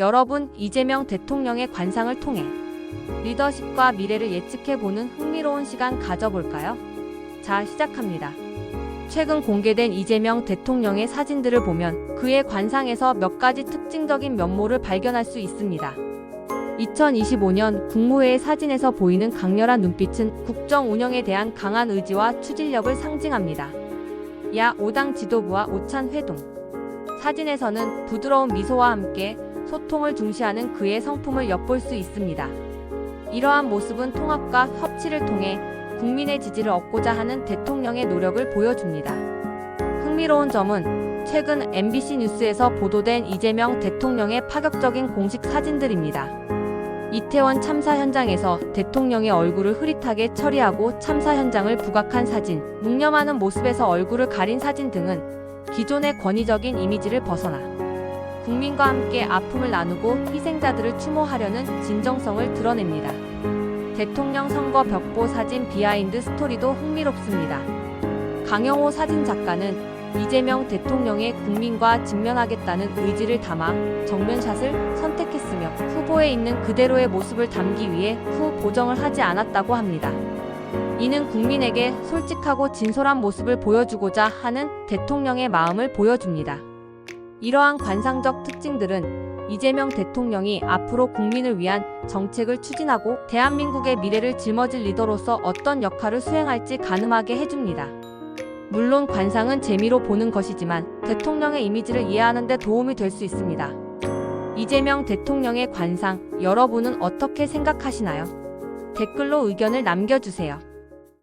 여러분, 이재명 대통령의 관상을 통해 리더십과 미래를 예측해보는 흥미로운 시간 가져볼까요? 자, 시작합니다. 최근 공개된 이재명 대통령의 사진들을 보면 그의 관상에서 몇 가지 특징적인 면모를 발견할 수 있습니다. 2025년 국무회의 사진에서 보이는 강렬한 눈빛은 국정 운영에 대한 강한 의지와 추진력을 상징합니다. 야 5당 지도부와 오찬 회동. 사진에서는 부드러운 미소와 함께 소통을 중시하는 그의 성품을 엿볼 수 있습니다. 이러한 모습은 통합과 협치를 통해 국민의 지지를 얻고자 하는 대통령의 노력을 보여줍니다. 흥미로운 점은 최근 MBC 뉴스에서 보도된 이재명 대통령의 파격적인 공식 사진들입니다. 이태원 참사 현장에서 대통령의 얼굴을 흐릿하게 처리하고 참사 현장을 부각한 사진, 묵념하는 모습에서 얼굴을 가린 사진 등은 기존의 권위적인 이미지를 벗어나 국민과 함께 아픔을 나누고 희생자들을 추모하려는 진정성을 드러냅니다. 대통령 선거 벽보 사진 비하인드 스토리도 흥미롭습니다. 강영호 사진 작가는 이재명 대통령의 국민과 직면하겠다는 의지를 담아 정면샷을 선택했으며 후보에 있는 그대로의 모습을 담기 위해 후 보정을 하지 않았다고 합니다. 이는 국민에게 솔직하고 진솔한 모습을 보여주고자 하는 대통령의 마음을 보여줍니다. 이러한 관상적 특징들은 이재명 대통령이 앞으로 국민을 위한 정책을 추진하고 대한민국의 미래를 짊어질 리더로서 어떤 역할을 수행할지 가늠하게 해줍니다. 물론 관상은 재미로 보는 것이지만 대통령의 이미지를 이해하는 데 도움이 될 수 있습니다. 이재명 대통령의 관상, 여러분은 어떻게 생각하시나요? 댓글로 의견을 남겨주세요.